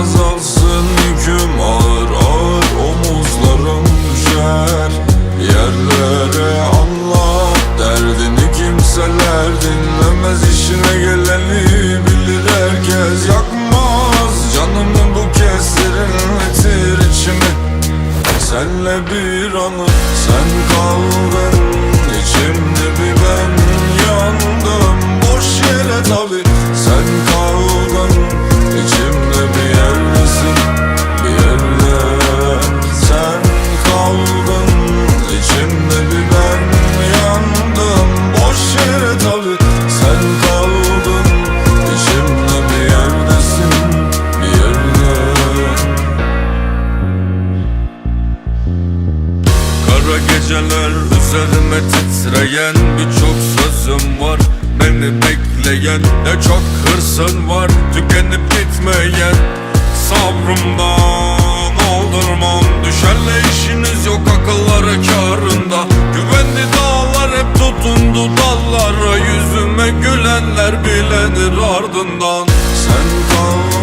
azalsın yüküm ağır ağır omuzlarım düşer. Yerlere anlat derdini kimseler dinlemez. İşine geleni bilir herkes yakmaz. Canımı bu kez serinletir içimi. Senle bir anı sen kaldın içimde geceler üzerime titreyen Birçok sözüm var. Beni bekleyen Ne çok hırsın var. Tükenip gitmeyen Sabrımdan aldırmam. Düşerle işiniz yok akılları karında. Güvenli dağlar hep tutundu dallara. Yüzüme gülenler bilenir ardından. Sen kaldın